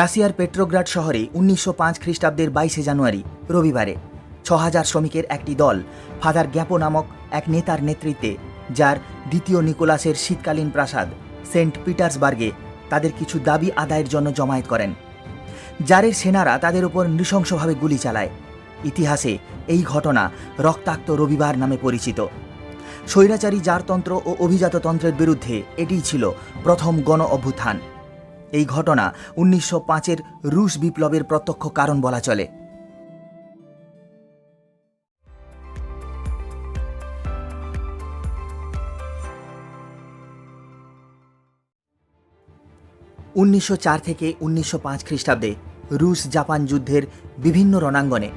রাশিয়ার পেট্রোগ্রাড শহরে উনিশশো পাঁচ খ্রিস্টাব্দের বাইশে জানুয়ারি, রবিবারে ছ হাজার শ্রমিকের একটি দল, ফাদার গ্যাপো নামক এক নেতার নেতৃত্বে, যার দ্বিতীয় নিকোলাসের শীতকালীন প্রাসাদ, সেন্ট পিটার্সবার্গে, তাদের কিছু দাবি আদায়ের জন্য জমায়েত করেন। যারের সেনারা তাদের উপর নৃশংসভাবে গুলি চালায়। ইতিহাসে এই ঘটনা রক্তাক্ত রবিবার নামে পরিচিত। স্বৈরাচারী জারতন্ত্র ও অভিজাততন্ত্রের বিরুদ্ধে এটিই ছিল প্রথম গণ অভ্যুত্থান। এই ঘটনা উনিশশো পাঁচের রুশ বিপ্লবের প্রত্যক্ষ কারণ বলা চলে। উনিশশো চার থেকে উনিশশো পাঁচ খ্রিস্টাব্দে রুশ জাপান যুদ্ধের বিভিন্ন রণাঙ্গনে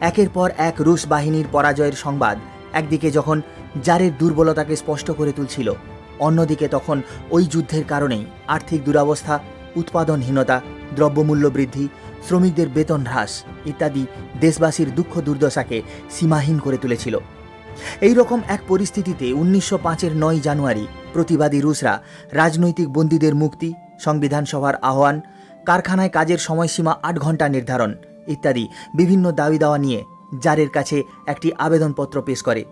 একের পর এক রুশ বাহিনীর পরাজয়ের সংবাদ একদিকে যখন জারের দুর্বলতাকে স্পষ্ট করে তুলছিল, অন্যদিকে তখন ওই যুদ্ধের কারণেই আর্থিক দুরবস্থা উৎপাদনহীনতা, দ্রব্যমূল্য বৃদ্ধি, শ্রমিকদের বেতন হ্রাস ইত্যাদি দেশবাসীর দুঃখ দুর্দশাকে সীমাহীন করে তুলেছিল। এই রকম এক পরিস্থিতিতে উনিশশো পাঁচের নয় জানুয়ারি প্রতিবাদী রুশরা রাজনৈতিক বন্দীদের মুক্তি, সংবিধান সভার আহ্বান, কারখানায় কাজের সময়সীমা আট ঘণ্টা নির্ধারণ ইত্যাদি বিভিন্ন দাবি দাওয়া নিয়ে জারের কাছে একটি আবেদনপত্র পেশ করে।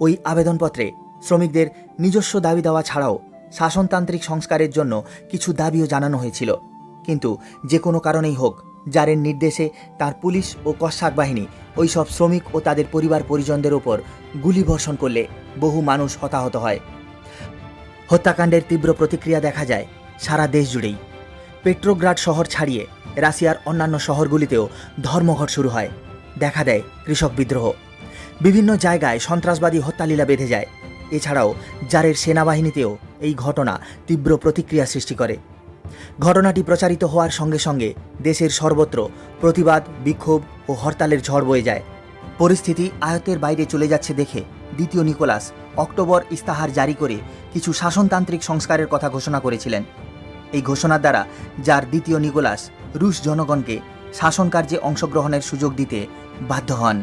ওই আবেদনপত্রে শ্রমিকদের নিজস্ব দাবি দেওয়া ছাড়াও শাসনতান্ত্রিক সংস্কারের জন্য কিছু দাবিও জানানো হয়েছিল। কিন্তু যে কোনো কারণেই হোক, জারের নির্দেশে তার পুলিশ ও কসাক বাহিনী ওই সব শ্রমিক ও তাদের পরিবার পরিজনদের ওপর গুলিবর্ষণ করলে বহু মানুষ হতাহত হয়। হত্যাকাণ্ডের তীব্র প্রতিক্রিয়া দেখা যায় সারা দেশ জুড়েই। পেট্রোগ্রাড শহর ছাড়িয়ে রাশিয়ার অন্যান্য শহরগুলিতেও ধর্মঘট শুরু হয়। দেখা দেয় কৃষক বিদ্রোহ। বিভিন্ন জায়গায় সন্ত্রাসবাদী হত্যালীলা বেঁধে যায়। এছাড়াও জারের সেনাবাহিনীতেও এই ঘটনা তীব্র প্রতিক্রিয়া সৃষ্টি করে। ঘটনাটি প্রচারিত হওয়ার সঙ্গে সঙ্গে দেশের সর্বত্র প্রতিবাদ, বিক্ষোভ ও হরতালের ঝড় বয়ে যায়। পরিস্থিতি আয়ত্তের বাইরে চলে যাচ্ছে দেখে দ্বিতীয় নিকোলাস অক্টোবর ইস্তাহার জারি করে কিছু শাসনতান্ত্রিক সংস্কারের কথা ঘোষণা করেছিলেন। এই ঘোষণার দ্বারা যার দ্বিতীয় নিকোলাস, রুশ জনগণকে শাসন কার্যে অংশগ্রহণের সুযোগ দিতে বাধ্য হন।